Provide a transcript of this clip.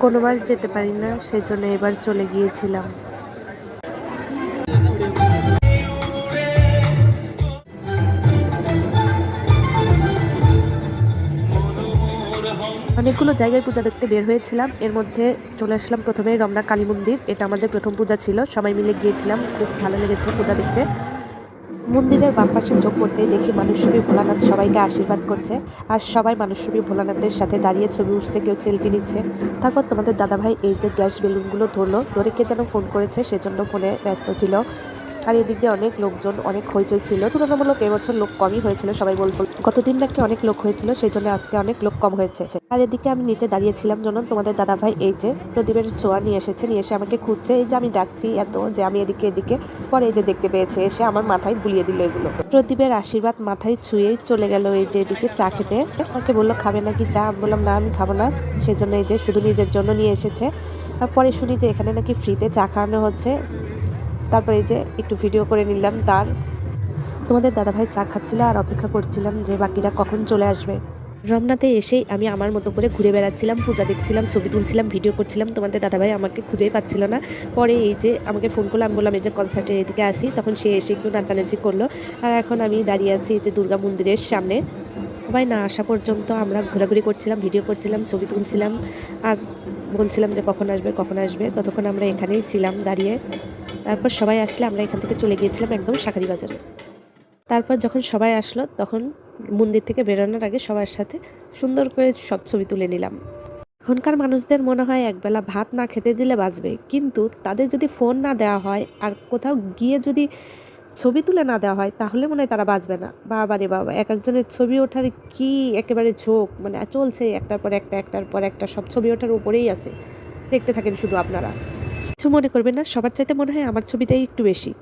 কোনোবার যেতে পারি না, সেজন্য এবার চলে গিয়েছিলাম। অনেকগুলো জায়গায় পূজা দেখতে বের হয়েছিলাম। এর মধ্যে চলে আসলাম প্রথমে রমনা কালী মন্দির। এটা আমাদের প্রথম পূজা ছিল। সবাই মিলে গিয়েছিলাম। খুব ভালো লেগেছে পূজা দেখতে। মন্দিরের বাম পাশে চোখ করতেই দেখি মানুষরূপী ভোলানাথ সবাইকে আশীর্বাদ করছে। আর সবাই মানুষরূপী ভোলানাথের সাথে দাঁড়িয়ে ছবি উঠছে, কেউ সেলফি নিচ্ছে। তারপর তোমাদের দাদাভাই এই যে গ্যাস বেলুনগুলো ধরলো, ধরে কে যেন ফোন করেছে, সেজন্য ফোনে ব্যস্ত ছিল। আর এদিক দিয়ে অনেক লোকজন, অনেক হইচই ছিল। তুলনামূলক এবছর লোক কমই হয়েছিল, সবাই বলছে। গতদিন নাকি অনেক লোক হয়েছিল সেই জন্য আজকে অনেক লোক কম হয়েছে। আর এদিকে আমি নিচে দাঁড়িয়েছিলাম যখন তোমাদের দাদা ভাই এই যে প্রদীপের ছোঁয়া নিয়ে এসেছে, নিয়ে এসে আমাকে খুঁজছে। এই যে আমি ডাকছি এত যে আমি এদিকে এদিকে, পরে এই যে দেখতে পেয়েছে, এসে আমার মাথায় বুলিয়ে দিল এগুলো। প্রদীপের আশীর্বাদ মাথায় ছুঁয়েই চলে গেল এই যে এদিকে চা খেতে। আমাকে বলল, খাবে নাকি চা? আমি বললাম, না, আমি খাব না। সেজন্য এই যে শুধু নিজের জন্য নিয়ে এসেছে। পরে শুনি যে এখানে নাকি ফ্রিতে চা খাওয়ানো হচ্ছে। তারপরে যে একটু ভিডিও করে নিলাম তার। তোমাদের দাদাভাই চা খাচ্ছিল আর অপেক্ষা করছিলাম যে বাকিরা কখন চলে আসবে। রমনাতে এসেই আমি আমার মতো করে ঘুরে বেড়াচ্ছিলাম, পূজা দেখছিলাম, ছবি তুলছিলাম ভিডিও করছিলাম। তোমাদের দাদাভাই আমাকে খুঁজেই পাচ্ছিল না। পরে এই যে আমাকে ফোন করলাম বললাম, এই যে কনসার্টের এদিকে আসি। তখন সে এসে একটু নাচানাচি করল। আর এখন আমি দাঁড়িয়ে আছি এই যে দুর্গা মন্দিরের সামনে। সবাই না আসা পর্যন্ত আমরা ঘোরাঘুরি করছিলাম ভিডিও করছিলাম, ছবি তুলছিলাম। আর বলছিলাম যে কখন আসবে কখন আসবে। ততক্ষণ আমরা এখানেই ছিলাম, দাঁড়িয়ে। তারপর সবাই আসলে আমরা এখান থেকে চলে গিয়েছিলাম একদম শাখারি বাজারে। তারপর যখন সবাই আসলো, তখন মন্দির থেকে বেরোনোর আগে সবার সাথে সুন্দর করে সব ছবি তুলে নিলাম। এখনকার মানুষদের মনে হয় একবেলা ভাত না খেতে দিলে বাঁচবে। কিন্তু তাদের যদি ফোন না দেওয়া হয়, আর কোথাও গিয়ে যদি ছবি তুলে না দেওয়া হয়, তাহলে মনে হয় তারা বাঁচবে না। বাবা রে বাবা, এক একজনের ছবি ওঠার কি একেবারে ঝোঁক মানে চলছে একটার পর একটা, একটার পর একটা, সব ছবি ওঠার উপরেই আছে। দেখতে থাকেন শুধু আপনারা। কিছু মনে করবেন না, সবার চাইতে মনে হয় আমার ছবিটাই একটু বেশি।